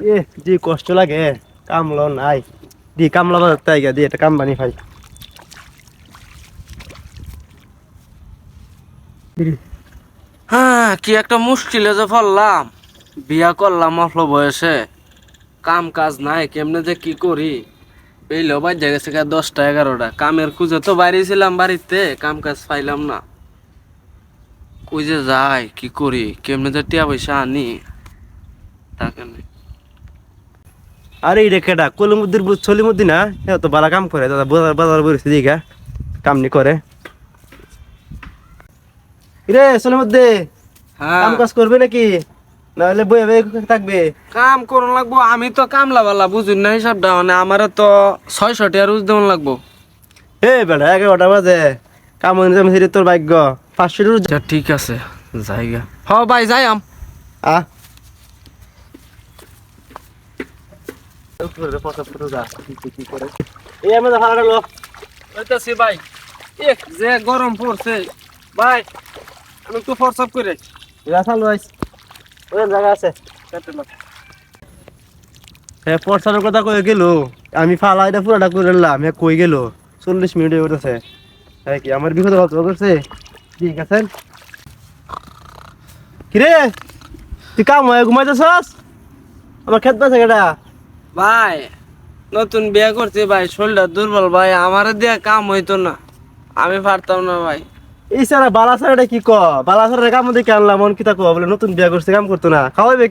এ যে কষ্ট লাগে, কামলো নাই। দি কামলা বাজার তাই গা দি একটা কাম বানি ভাই। হ্যাঁ কি একটা মুশকিলে যে পড়লাম বিয়া করলাম অল্প বয়সে। কাম কাজ নাই, কেমনে যে কি করি? পেইলেও বাজে গেছে দশটা, এগারোটা। কামের খুঁজে তো বাইরে ছিলাম বাড়িতে, কাম কাজ পাইলাম না। যে যাই, কি করি? কেমনে যে টিয়া পয়সা আনি তাকে নেই আরে এই রেখেটা কলিমুদ্দির ছলিমুদ্দি না হ্যাঁ? তো বালা কাম করে দাদা বাজার বাজার দিঘা কাম নি করে। রে ছলিমুদ্দি হ্যাঁ। কাম কাজ করবে নাকি? নাহলে বয়ে থাকবে। কাম করুন লাগবো আমি তো কামলা বালা বুঝুন না হিসাবটা মানে আমারও তো ছয়শো টিয়া রোজ দেওয়ান লাগবো। হে বেটা এগারোটা বাজে। কাম যাবে তোর ভাগ্য। পাঁচশো আচ্ছা ঠিক আছে জায়গা। হ ভাই যাই আম। আ? এই আমাদের ভাড়া লো ওইতাছি ভাই এক যে গরম পড়ছে ভাই আমি একটু ফরসাপ কথা এটা পুরাটা করে নিলাম হ্যাঁ কই গেল চল্লিশ মিনিট উঠেছে হ্যাঁ কি আমার বিপদ গল্প করছে ঠিক আছে। কিরে তুই কাম হয়ে ঘুমাইতেছস আমার খেত পাশে কেটা ভাই, নতুন বিয়ে করছি ভাই, শরীরটা দুর্বল ভাই, আমার দিয়ে কাম হইতো না। আমি পারতাম না ভাই। এই সারা বালাসারাটা কি ক? বালা সারা কাম দেখে আনলাম? মন কো বলে নতুন বিয়ে করছে, কাম করতো না। খাওয়াবে কি?